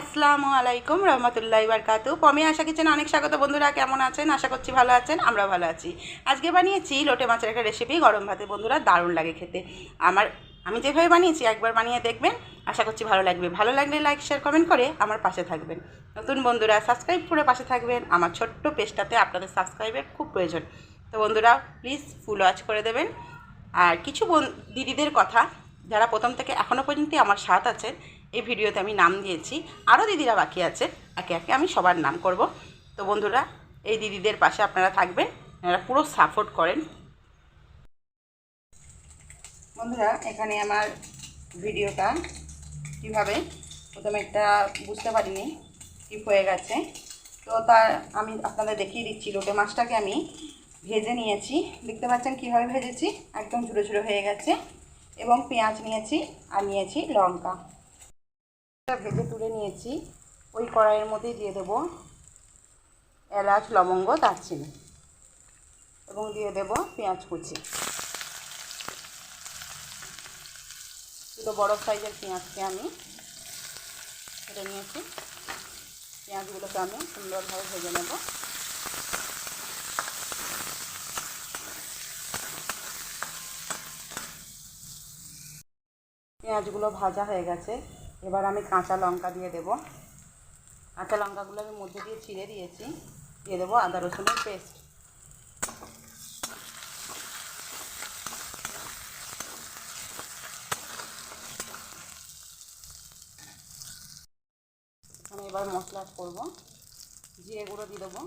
আসসালামু আলাইকুম, রহমতুল্লাহ বারকাতু পমি আশা কিচেন অনেক স্বাগত। বন্ধুরা, কেমন আছেন? আশা করছি ভালো আছেন আমরা ভালো আছি। আজকে বানিয়েছি লোটে মাছের একটা রেসিপি গরম ভাতে। বন্ধুরা, দারুণ লাগে খেতে। আমার, আমি যেভাবে বানিয়েছি, একবার বানিয়ে দেখবেন। আশা করছি ভালো লাগবে। ভালো লাগলে লাইক শেয়ার কমেন্ট করে আমার পাশে থাকবেন। নতুন বন্ধুরা সাবস্ক্রাইব করে পাশে থাকবেন। আমার ছোট্ট পেজটাতে আপনাদের সাবস্ক্রাইবের খুব প্রয়োজন। তো বন্ধুরা প্লিজ ফুল ওয়াচ করে দেবেন। আর কিছু দিদিদের কথা, যারা প্রথম থেকে এখনও পর্যন্ত আমার সাথ আছেন এই ভিডিওতে আমি নাম দিয়েছি। আরও দিদিরা বাকি আছে। একে একে আমি সবার নাম করব। তো বন্ধুরা, এই দিদিদের পাশে আপনারা থাকবেন। আপনারা পুরো সাপোর্ট করেন। বন্ধুরা, এখানে আমার ভিডিওটা কীভাবে? প্রথমে একটা বুঝতে পারিনি। টিপ হয়ে গেছে। তো তার আমি আপনাদের দেখিয়ে দিচ্ছি। লোটে মাছটাকে আমি ভেজে নিয়েছি। দেখতে পাচ্ছেন কীভাবে ভেজেছি? একদম ঝুড়ো ঝুড়ো হয়ে গেছে। এবং পেঁয়াজ নিয়েছি আর নিয়েছি লঙ্কা। ভেজে তুলে নিয়েছি। ওই কড়াইয়ের মধ্যেই দিয়ে দেবো এলাচ, লবঙ্গ, দারচিনি এবং দিয়ে দেবো পেঁয়াজ কুচি। দুটো বড় সাইজের পেঁয়াজকে আমি কেটে নিয়েছি। পেঁয়াজগুলোকে আমি সুন্দরভাবে ভেজে নেব। পেঁয়াজগুলো ভাজা হয়ে গেছে। এবার আমি কাঁচা লঙ্কা দিয়ে দেব। কাঁচা লঙ্কাগুলো আমি মধ্যে দিয়ে ছিঁড়ে দিয়েছি। দিয়ে দেবো আদা রসুনের পেস্ট। আমি এবার মশলা করব। জিরে গুঁড়ো দিয়ে দেবো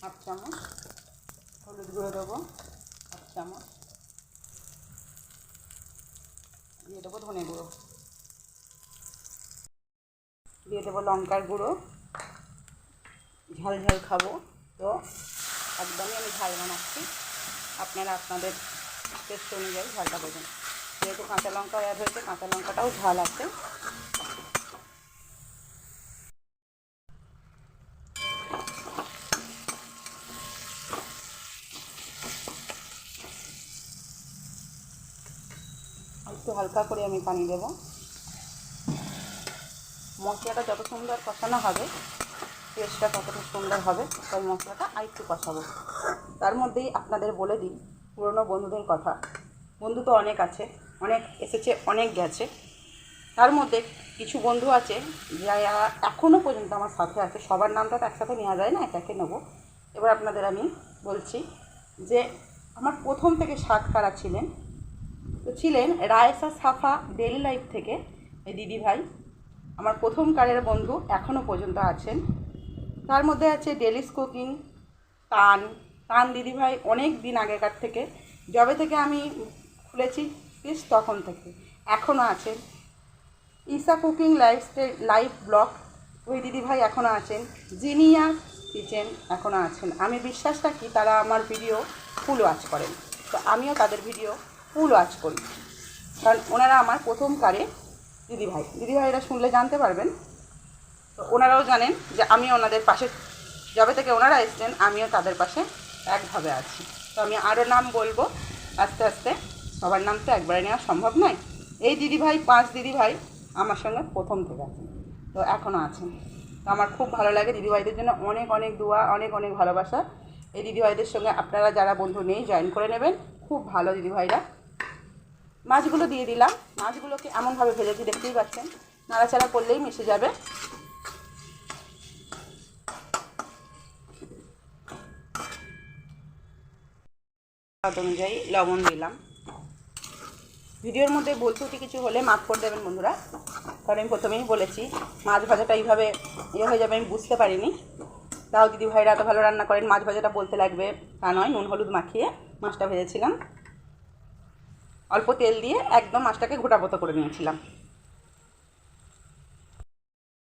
হাফ চামচ। হলুদ গুঁড়ো দেবো হাফ চামচ। দিয়ে দেবো ধনে গুঁড়ো। দিয়ে দেবো লঙ্কার গুঁড়ো। ঝাল ঝাল খাব। তো একদমই আমি ঝাল বানাচ্ছি। আপনারা আপনাদের টেস্ট অনুযায়ী ঝালটা দেবেন। যেহেতু কাঁচা লঙ্কা অ্যাড হয়েছে, কাঁচা লঙ্কাটাও ঝাল আছে। একটু হালকা করে আমি পানি দেব। মশলাটা যত সুন্দর কষানো হবে টেস্টটা ততটা সুন্দর হবে, তাই মশলাটা আর একটু কষাবো। তার মধ্যেই আপনাদের বলে দিই, পুরনো বন্ধুদের কথা। বন্ধু তো অনেক আছে, অনেক এসেছে, অনেক গেছে। তার মধ্যে কিছু বন্ধু আছে, যারা এখনও পর্যন্ত আমার সাথে আছে। সবার নামটা তো একসাথে নেওয়া যায় না, এক একে নেব। এবার আপনাদের আমি বলছি যে, আমার প্রথম থেকে সাত কারা ছিলেন? তো ছিলেন রায়সা সাফা ডেলি লাইফ থেকে দিদি ভাই আমার প্রথম কারের বন্ধু এখনও পর্যন্ত আছেন। তার মধ্যে আছে ডেলিস কুকিং, তান তান দিদিভাই অনেক দিন আগেকার থেকে। যবে থেকে আমি খুলেছি প্লিজ তখন থেকে। এখনও আছেন। Isha cooking lifestyle, life blog, ওই দিদিভাই এখনও আছেন। জিনিয়া কিচেন এখনও আছেন। আমি বিশ্বাস রাখি তারা আমার ভিডিও ফুল ওয়াচ করেন। তো আমিও তাদের ভিডিও ফুল ওয়াচ করি। কারণ ওনারা আমার প্রথম কারে দিদিভাই। দিদিভাইরা শুনলে জানতে পারবেন। তো ওনারাও জানেন যে আমি ওনাদের পাশে যবে থেকে ওনারা এসছেন, আমিও তাদের পাশে একভাবে আছি। তো আমি আরও নাম বলব। আস্তে আস্তে সবার নাম তো একবারে নেওয়া সম্ভব নয়। এই দিদিভাই, পাঁচ দিদিভাই আমার সঙ্গে প্রথম থেকে আছেন। তো এখনও আছেন। তো আমার খুব ভালো লাগে দিদিভাইদের জন্য অনেক অনেক দোয়া, অনেক অনেক ভালোবাসা। এই দিদিভাইদের সঙ্গে আপনারা যারা বন্ধু নেই, জয়েন করে নেবেন। খুব ভালো দিদিভাইরা। মাছগুলো দিয়ে দিলাম। মাছগুলোকে এমনভাবে ভেজেছি দেখতেই পাচ্ছেন, নাড়াচাড়া করলেই মিশে যাবে। স্বাদ অনুযায়ী লবণ দিলাম। ভিডিওর মধ্যে ভুল ত্রুটি কিছু হলে মাফ করে দেবেন বন্ধুরা, কারণ আমি প্রথমেই বলেছি, মাছ ভাজাটা এইভাবে ইয়ে হয়ে যাবে, আমি বুঝতে পারিনি। তাও দিদি ভাইরা, এত ভালো রান্না করেন, মাছ ভাজাটা বলতে লাগবে। তা নয়, নুন, হলুদ মাখিয়ে মাছটা ভেজেছিলাম। অল্প তেল দিয়ে একদম মাছটাকে গোটাপতো করে নিয়েছিলাম।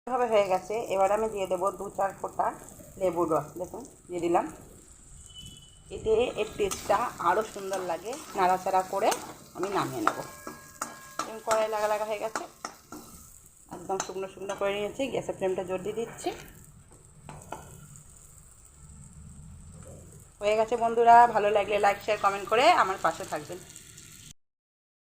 এভাবে হয়ে গেছে। এবার আমি দিয়ে দেবো দু চার ফোঁটা লেবুর রস। দেখুন, দিয়ে দিলাম। এতে এর টেস্টটা আরও সুন্দর লাগে। নাড়াচাড়া করে আমি নামিয়ে নেব। কড়াই লাগা লাগা হয়ে গেছে। একদম শুকনো শুকনো করে নিয়েছি। গ্যাসের ফ্লেমটা জোর দিয়ে দিচ্ছি। হয়ে গেছে বন্ধুরা। ভালো লাগলে লাইক শেয়ার কমেন্ট করে আমার পাশে থাকবেন।